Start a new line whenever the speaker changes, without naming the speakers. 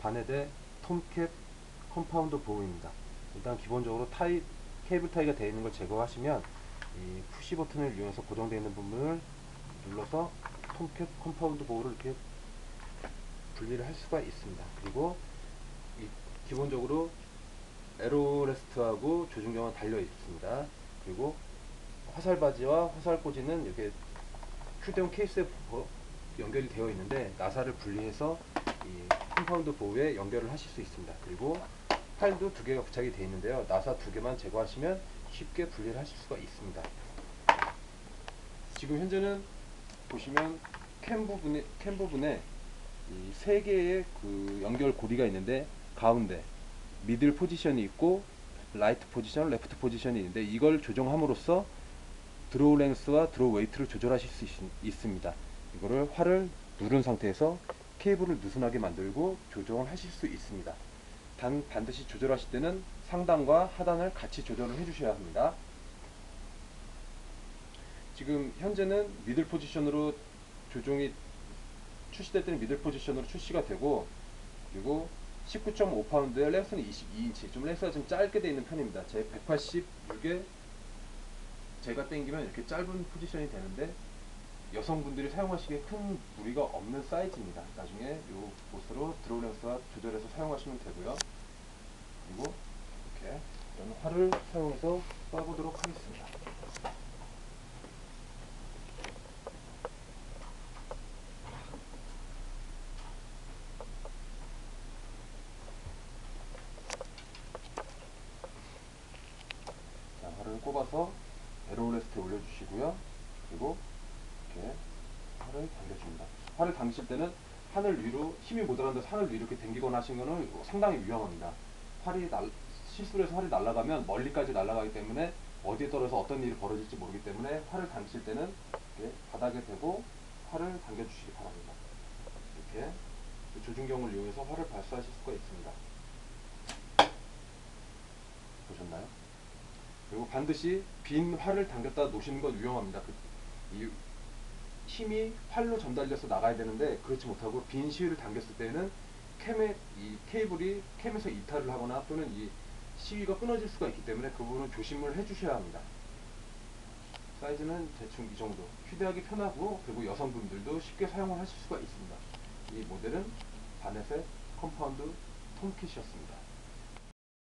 바넷의 톰캡 컴파운드 보호입니다. 일단 기본적으로 타이 케이블 타이가 되어 있는 걸 제거하시면 이 푸시 버튼을 이용해서 고정되어 있는 부분을 눌러서 톰캡 컴파운드 보호를 이렇게 분리를 할 수가 있습니다. 그리고 이 기본적으로 에로레스트하고 조준경은 달려 있습니다. 그리고 화살 바지와 화살 꽂이는 이렇게 휴대용 케이스에 보- 연결이 되어 있는데 나사를 분리해서 이 컴파운드 보호에 연결을 하실 수 있습니다. 그리고 파일도 두 개가 부착이 되어 있는데요. 나사 두 개만 제거하시면 쉽게 분리를 하실 수가 있습니다. 지금 현재는 보시면 캠 부분에 캠 부분에 이 세 개의 그 연결 고리가 있는데 가운데 미들 포지션이 있고 라이트 포지션, 레프트 포지션이 있는데 이걸 조정함으로써 드로우 랭스와 드로우 웨이트를 조절하실 수 있, 습니다 이거를 활을 누른 상태에서 케이블을 느슨하게 만들고 조정을 하실 수 있습니다. 단 반드시 조절하실 때는 상단과 하단을 같이 조절을 해주셔야 합니다. 지금 현재는 미들 포지션으로 조종이 출시될 때는 미들 포지션으로 출시가 되고 그리고 19.5파운드의 렉스는 22인치 좀 렉스가 좀 짧게 되어 있는 편입니다. 제 186에 제가 당기면 이렇게 짧은 포지션이 되는데 여성분들이 사용하시기에 큰 무리가 없는 사이즈입니다. 나중에 요 곳으로 드로우 렌스와 조절해서 사용하시면 되고요. 그리고 이렇게 저는 활을 사용해서 쏴보도록 하겠습니다. 자, 활을 꼽아서 에로레스트에 올려주시고요. 그리고 이렇게 활을 당겨줍니다. 활을 당기실 때는 하늘 위로 힘이 모자란 데서 하늘 위로 이렇게 당기거나 하신 거는 상당히 위험합니다. 활이 날, 실수로 해서 활이 날아가면 멀리까지 날아가기 때문에 어디에 떨어져서 어떤 일이 벌어질지 모르기 때문에 활을 당기실 때는 이렇게 바닥에 대고 활을 당겨주시기 바랍니다. 이렇게 조준경을 이용해서 활을 발사하실 수가 있습니다. 보셨나요? 그리고 반드시 빈 활을 당겼다 놓으시는 건 위험합니다. 그, 이 힘이 활로 전달돼서 나가야 되는데 그렇지 못하고 빈 시위를 당겼을 때는 캠의 이 케이블이 캠에서 이탈을 하거나 또는 이 시위가 끊어질 수가 있기 때문에 그 부분은 조심을 해주셔야 합니다. 사이즈는 대충 이 정도. 휴대하기 편하고 그리고 여성분들도 쉽게 사용을 하실 수가 있습니다. 이 모델은 바넷의 컴파운드 톰킷이었습니다.